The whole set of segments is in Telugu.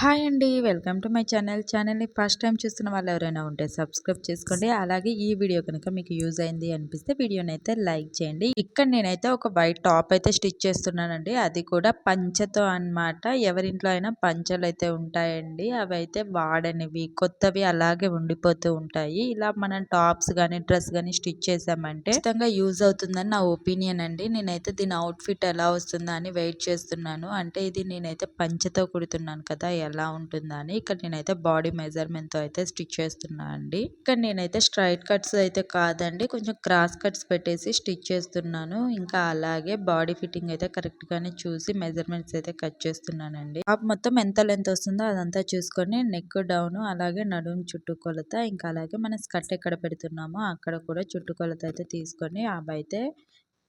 హాయ్ అండి వెల్కమ్ టు మై ఛానల్. ఛానల్ని ఫస్ట్ టైం చూస్తున్న వాళ్ళు ఎవరైనా ఉంటే సబ్స్క్రైబ్ చేసుకోండి. అలాగే ఈ వీడియో కనుక మీకు యూజ్ అయింది అనిపిస్తే వీడియోని అయితే లైక్ చేయండి. ఇక్కడ నేనైతే ఒక వైట్ టాప్ అయితే స్టిచ్ చేస్తున్నానండి. అది కూడా పంచతో అనమాట ఎవరింట్లో అయినా పంచలు అయితే ఉంటాయండి. అవి అయితే వాడనివి కొత్తవి అలాగే ఉండిపోతూ ఉంటాయి. ఇలా మనం టాప్స్ కానీ డ్రెస్ కానీ స్టిచ్ చేసామంటే ఖచ్చితంగా యూజ్ అవుతుందని నా ఒపీనియన్ అండి. నేనైతే దీని అవుట్ఫిట్ ఎలా వస్తుందా అని వెయిట్ చేస్తున్నాను. అంటే ఇది నేనైతే పంచతో కుడుతున్నాను కదా ఎలా ఉంటుందా అని ఇక్కడ నేనైతే బాడీ మెజర్మెంట్తో అయితే స్టిచ్ చేస్తున్నా అండి. ఇక్కడ నేనైతే స్ట్రైట్ కట్స్ అయితే కాదండి కొంచెం క్రాస్ కట్స్ పెట్టేసి స్టిచ్ చేస్తున్నాను. ఇంకా అలాగే బాడీ ఫిట్టింగ్ అయితే కరెక్ట్ గానే చూసి మెజర్మెంట్స్ అయితే కట్ చేస్తున్నానండి. ఆ మొత్తం ఎంత లెంత్ వస్తుందో అదంతా చూసుకొని నెక్ డౌన్ అలాగే నడుము చుట్టుకొలత ఇంకా అలాగే మన స్కర్ట్ ఎక్కడ పెడుతున్నామో అక్కడ కూడా చుట్టుకొలత అయితే తీసుకొని అవి అయితే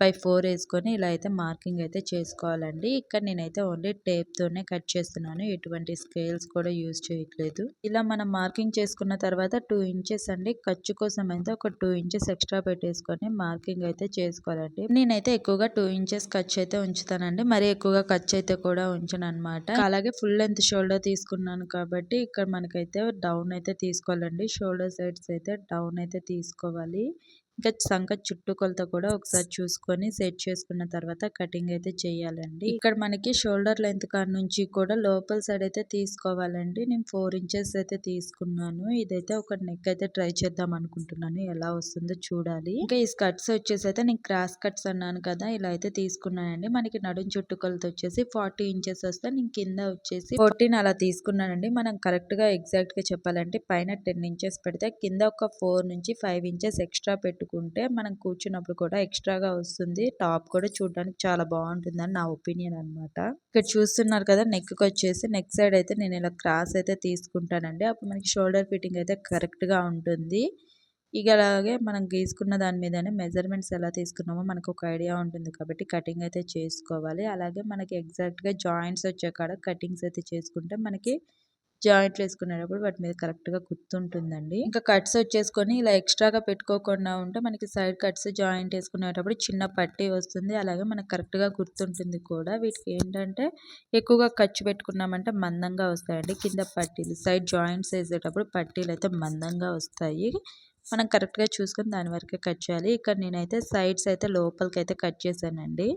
బై ఫోర్ వేసుకొని ఇలా అయితే మార్కింగ్ అయితే చేసుకోవాలండి. ఇక్కడ నేనైతే ఓన్లీ టేప్తోనే కట్ చేస్తున్నాను. ఎటువంటి స్కేల్స్ కూడా యూజ్ చేయట్లేదు. ఇలా మనం మార్కింగ్ చేసుకున్న తర్వాత టూ ఇంచెస్ అండి. ఖర్చు కోసం అయితే ఒక టూ ఇంచెస్ ఎక్స్ట్రా పెట్టేసుకొని మార్కింగ్ అయితే చేసుకోవాలండి. నేనైతే ఎక్కువగా టూ ఇంచెస్ ఖర్చు అయితే ఉంచుతానండి. మరి ఎక్కువగా ఖర్చు అయితే కూడా ఉంచను అనమాట అలాగే ఫుల్ లెంత్ షోల్డర్ తీసుకున్నాను కాబట్టి ఇక్కడ మనకైతే డౌన్ అయితే తీసుకోవాలండి. షోల్డర్ సైడ్స్ అయితే డౌన్ అయితే తీసుకోవాలి. ఇంకా సంక చుట్టుకొలత కూడా ఒకసారి చూసుకొని సెట్ చేసుకున్న తర్వాత కటింగ్ అయితే చేయాలండి. ఇక్కడ మనకి షోల్డర్ లెంత్ కాడ నుంచి కూడా లోపల సైడ్ అయితే తీసుకోవాలండి. నేను ఫోర్ ఇంచెస్ అయితే తీసుకున్నాను. ఇదైతే ఒక నెక్ అయితే ట్రై చేద్దాం అనుకుంటున్నాను. ఎలా వస్తుందో చూడాలి. ఇంకా ఈ స్కర్ట్స్ వచ్చేసి అయితే నేను క్రాస్ కట్స్ అన్నాను కదా ఇలా అయితే తీసుకున్నానండి. మనకి నడుం చుట్టుకొలత వచ్చేసి ఫార్టీ ఇంచెస్ వస్తే నేను కింద వచ్చేసి ఫోర్టీన్ అలా తీసుకున్నానండి. మనం కరెక్ట్గా ఎగ్జాక్ట్గా చెప్పాలంటే పైన టెన్ ఇంచెస్ పెడితే కింద ఒక ఫోర్ నుంచి ఫైవ్ ఇంచెస్ ఎక్స్ట్రా పెట్టు పెట్టుకుంటే మనం కూర్చున్నప్పుడు కూడా ఎక్స్ట్రాగా వస్తుంది. టాప్ కూడా చూడడానికి చాలా బాగుంటుందని నా ఒపీనియన్ అనమాట ఇక్కడ చూస్తున్నారు కదా నెక్ వచ్చేసి నెక్ సైడ్ అయితే నేను ఇలా క్రాస్ అయితే తీసుకుంటానండి. అప్పుడు మనకి షోల్డర్ ఫిట్టింగ్ అయితే కరెక్ట్గా ఉంటుంది. ఇక అలాగే మనం గీసుకున్న దాని మీదనే మెజర్మెంట్స్ ఎలా తీసుకున్నామో మనకు ఒక ఐడియా ఉంటుంది కాబట్టి కటింగ్ అయితే చేసుకోవాలి. అలాగే మనకి ఎగ్జాక్ట్గా జాయింట్స్ వచ్చే కాడ కటింగ్స్ అయితే చేసుకుంటే మనకి జాయింట్లు వేసుకునేటప్పుడు వాటి మీద కరెక్ట్గా గుర్తుంటుందండి. ఇంకా కట్స్ వచ్చేసుకొని ఇలా ఎక్స్ట్రాగా పెట్టుకోకుండా ఉంటే మనకి సైడ్ కట్స్ జాయింట్ వేసుకునేటప్పుడు చిన్న పట్టీ వస్తుంది. అలాగే మనకు కరెక్ట్గా గుర్తుంటుంది కూడా. వీటికి ఏంటంటే ఎక్కువగా ఖర్చు పెట్టుకున్నామంటే మందంగా వస్తాయండి. కింద పట్టీలు సైడ్ జాయింట్స్ వేసేటప్పుడు పట్టీలు అయితే మందంగా వస్తాయి. మనం కరెక్ట్గా చూసుకొని దాని వరకే కట్ చేయాలి. ఇక్కడ నేనైతే సైడ్స్ అయితే లోపలికి అయితే కట్ చేశానండి.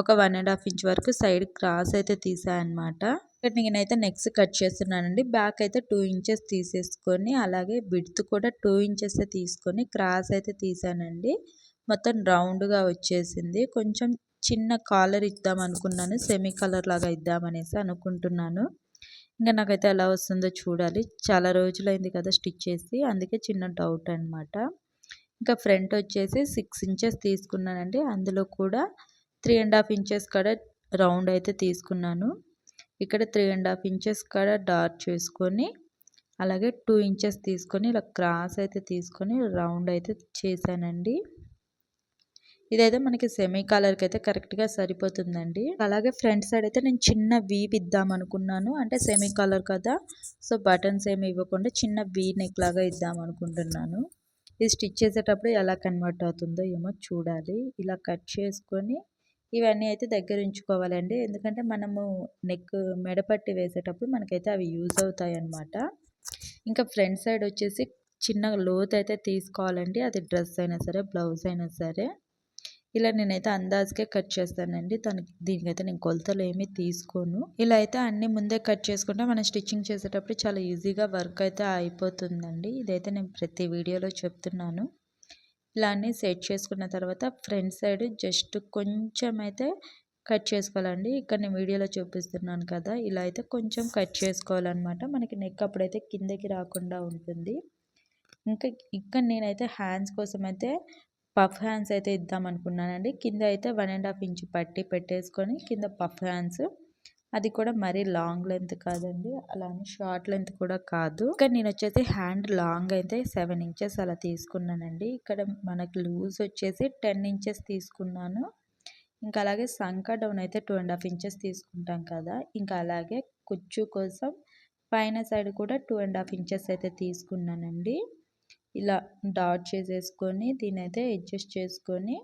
ఒక వన్ అండ్ హాఫ్ ఇంచ్ వరకు సైడ్ క్రాస్ అయితే తీసాను అనమాట ఇక్కడ నేనైతే నెక్స్ట్ కట్ చేస్తున్నానండి. బ్యాక్ అయితే టూ ఇంచెస్ తీసేసుకొని అలాగే బిడ్త్ కూడా టూ ఇంచెస్ తీసుకొని క్రాస్ అయితే తీసానండి. మొత్తం రౌండ్గా వచ్చేసింది. కొంచెం చిన్న కాలర్ ఇద్దాం అనుకున్నాను. సెమీ కలర్ లాగా ఇద్దామనేసి అనుకుంటున్నాను. ఇంకా నాకైతే ఎలా వస్తుందో చూడాలి. చాలా రోజులైంది కదా స్టిచ్ చేసి అందుకే చిన్న డౌట్ అనమాట ఇంకా ఫ్రంట్ వచ్చేసి సిక్స్ ఇంచెస్ తీసుకున్నానండి. అందులో కూడా త్రీ అండ్ హాఫ్ ఇంచెస్ కూడా రౌండ్ అయితే తీసుకున్నాను. ఇక్కడ త్రీ అండ్ హాఫ్ ఇంచెస్ కాడ డార్క్ చేసుకొని అలాగే టూ ఇంచెస్ తీసుకొని ఇలా క్రాస్ అయితే తీసుకొని రౌండ్ అయితే చేశానండి. ఇదైతే మనకి సెమీ కలర్కి అయితే కరెక్ట్గా సరిపోతుందండి. అలాగే ఫ్రంట్ సైడ్ అయితే నేను చిన్న వీవ్ ఇద్దాం అనుకున్నాను. అంటే సెమీ కలర్ కదా సో బటన్స్ ఏమి ఇవ్వకుండా చిన్న వీ నెక్ లాగా ఇద్దాం అనుకుంటున్నాను. ఇది స్టిచ్ చేసేటప్పుడు ఎలా కన్వర్ట్ అవుతుందో ఏమో చూడాలి. ఇలా కట్ చేసుకొని ఇవన్నీ అయితే దగ్గర ఉంచుకోవాలండి ఎందుకంటే మనము నెక్ మెడపట్టి వేసేటప్పుడు మనకైతే అవి యూజ్ అవుతాయి అన్నమాట ఇంకా ఫ్రంట్ సైడ్ వచ్చేసి చిన్న లోత్ అయితే తీసుకోవాలండి. అది డ్రెస్ అయినా సరే బ్లౌజ్ అయినా సరే. ఇలా నేనైతే అందాజుకే కట్ చేస్తానండి. తనకి దీనికైతే నేను కొలతలు ఏమీ తీసుకోను. ఇలా అయితే అన్నీ ముందే కట్ చేసుకుంటే మనం స్టిచ్చింగ్ చేసేటప్పుడు చాలా ఈజీగా వర్క్ అయితే అయిపోతుందండి. ఇదైతే నేను ప్రతి వీడియోలో చెప్తున్నాను. ఇలా అన్నీ సెట్ చేసుకున్న తర్వాత ఫ్రంట్ సైడ్ జస్ట్ కొంచెం అయితే కట్ చేసుకోవాలండి. ఇక్కడ నేను వీడియోలో చూపిస్తున్నాను కదా ఇలా అయితే కొంచెం కట్ చేసుకోవాలన్నమాట. మనకి నెక్ అప్పుడైతే కిందకి రాకుండా ఉంటుంది. ఇంకా ఇక్కడ నేనైతే హ్యాండ్స్ కోసం అయితే పఫ్ హ్యాండ్స్ అయితే ఇద్దాం అనుకున్నానండి కింద అయితే వన్ అండ్ హాఫ్ ఇంచ్ పట్టి పెట్టేసుకొని కింద పఫ్ హ్యాండ్స్ అది కూడా మరీ లాంగ్ లెంత్ కాదండి. అలానే షార్ట్ లెంత్ కూడా కాదు. ఇక్కడ నేను వచ్చేసి హ్యాండ్ లాంగ్ అయితే సెవెన్ ఇంచెస్ అలా తీసుకున్నానండి. ఇక్కడ మనకి లూజ్ వచ్చేసి టెన్ ఇంచెస్ తీసుకున్నాను. ఇంకా అలాగే సంక డౌన్ అయితే టూ అండ్ హాఫ్ ఇంచెస్ తీసుకుంటాం కదా. ఇంకా అలాగే కుచ్చు కోసం పైన సైడ్ కూడా టూ అండ్ హాఫ్ ఇంచెస్ అయితే తీసుకున్నానండి. ఇలా డాట్ చేసేసుకొని దీని అయితే అడ్జస్ట్ చేసుకొని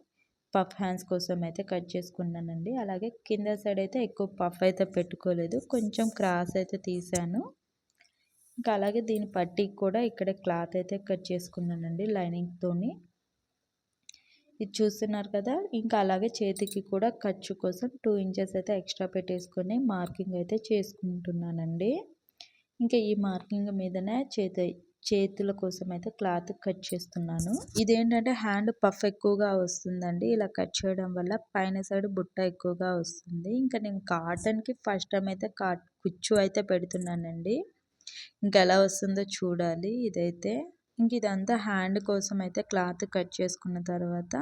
పఫ్ హ్యాండ్స్ కోసం అయితే కట్ చేసుకున్నానండి. అలాగే కింద సైడ్ అయితే ఎక్కువ పఫ్ అయితే పెట్టుకోలేదు. కొంచెం క్రాస్ అయితే తీసాను. ఇంకా అలాగే దీని పట్టీకి కూడా ఇక్కడ క్లాత్ అయితే కట్ చేసుకున్నానండి లైనింగ్తోని ఇది చూస్తున్నారు కదా? ఇంకా అలాగే చేతికి కూడా ఖర్చు కోసం టూ ఇంచెస్ అయితే ఎక్స్ట్రా పెట్టేసుకొని మార్కింగ్ అయితే చేసుకుంటున్నానండి. ఇంకా ఈ మార్కింగ్ మీదనే చేతి చేతుల కోసం అయితే క్లాత్ కట్ చేస్తున్నాను. ఇదేంటంటే హ్యాండ్ పఫ్ ఎక్కువగా వస్తుందండి. ఇలా కట్ చేయడం వల్ల పైన సైడ్ బుట్ట ఎక్కువగా వస్తుంది. ఇంకా నేను కాటన్కి ఫస్ట్ టైం అయితే కా కుచ్చు అయితే పెడుతున్నానండి. ఇంకా ఎలా వస్తుందో చూడాలి ఇదైతే. ఇంక ఇదంతా హ్యాండ్ కోసం అయితే క్లాత్ కట్ చేసుకున్న తర్వాత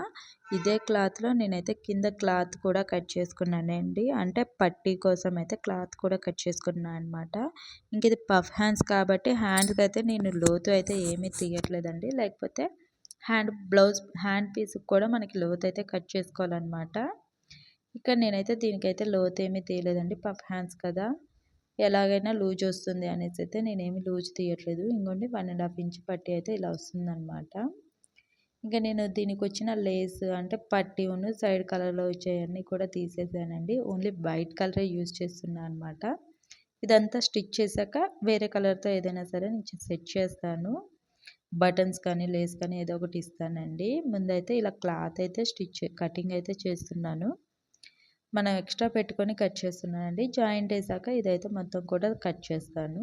ఇదే క్లాత్లో నేనైతే కింద క్లాత్ కూడా కట్ చేసుకున్నానండి. అంటే పట్టీ కోసం అయితే క్లాత్ కూడా కట్ చేసుకున్నాను అనమాట ఇంక ఇది పఫ్ హ్యాండ్స్ కాబట్టి హ్యాండ్కి అయితే నేను లోతు అయితే ఏమీ తీయట్లేదండి. లేకపోతే హ్యాండ్ బ్లౌజ్ హ్యాండ్ పీస్కి కూడా మనకి లోతు అయితే కట్ చేసుకోవాలన్నమాట. ఇక్కడ నేనైతే దీనికైతే లోతు ఏమీ తీయలేదండి పఫ్ హ్యాండ్స్ కదా. ఎలాగైనా లూజ్ వస్తుంది అనేసి అయితే నేనేమి లూజ్ తీయట్లేదు. ఇంకోండి వన్ అండ్ హాఫ్ ఇంచ్ పట్టి అయితే ఇలా వస్తుందన్నమాట. ఇంకా నేను దీనికి వచ్చిన లేస్ అంటే పట్టి ఉన్న సైడ్ కలర్లో వచ్చేవన్నీ కూడా తీసేసానండి. ఓన్లీ వైట్ కలరే యూజ్ చేస్తున్నాను అనమాట ఇదంతా స్టిచ్ చేశాక వేరే కలర్తో ఏదైనా సరే నేను సెట్ చేస్తాను. బటన్స్ కానీ లేస్ కానీ ఏదో ఒకటి ఇస్తానండి. ముందైతే ఇలా క్లాత్ అయితే స్టిచ్ కటింగ్ అయితే చేస్తున్నాను. మనం ఎక్స్ట్రా పెట్టుకొని కట్ చేస్తున్నానండి. జాయింట్ వేసాక ఇదైతే మొత్తం కూడా కట్ చేస్తాను.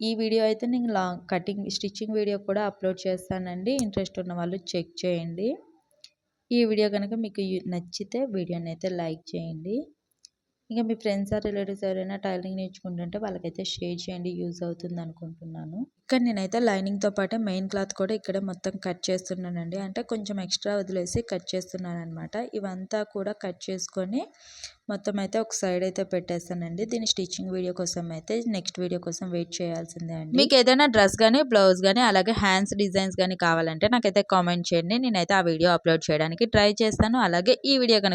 ఈ వీడియో అయితే నేను లాంగ్ కటింగ్ స్టిచ్చింగ్ వీడియో కూడా అప్లోడ్ చేస్తానండి. ఇంట్రెస్ట్ ఉన్న వాళ్ళు చెక్ చేయండి. ఈ వీడియో కనుక మీకు నచ్చితే వీడియోని అయితే లైక్ చేయండి. ఇంకా మీ ఫ్రెండ్స్ ఆ రిలేటివ్స్ ఎవరైనా టైలరింగ్ నేర్చుకుంటుంటే వాళ్ళకైతే షేర్ చేయండి యూజ్ అవుతుంది అనుకుంటున్నాను. ఇక్కడ నేనైతే లైనింగ్తో పాటే మెయిన్ క్లాత్ కూడా ఇక్కడ మొత్తం కట్ చేస్తున్నానండి. అంటే కొంచెం ఎక్స్ట్రా వదిలేసి కట్ చేస్తున్నాను అనమాట ఇవంతా కూడా కట్ చేసుకొని మొత్తం అయితే ఒక సైడ్ అయితే పెట్టేస్తానండి. దీని స్టిచ్చింగ్ వీడియో కోసం అయితే నెక్స్ట్ వీడియో కోసం వెయిట్ చేయాల్సిందే అండి. మీకు ఏదైనా డ్రెస్ కానీ బ్లౌజ్ కానీ అలాగే హ్యాండ్స్ డిజైన్స్ కానీ కావాలంటే నాకైతే కామెంట్ చేయండి. నేనైతే ఆ వీడియో అప్లోడ్ చేయడానికి ట్రై చేస్తాను. అలాగే ఈ వీడియో కనుక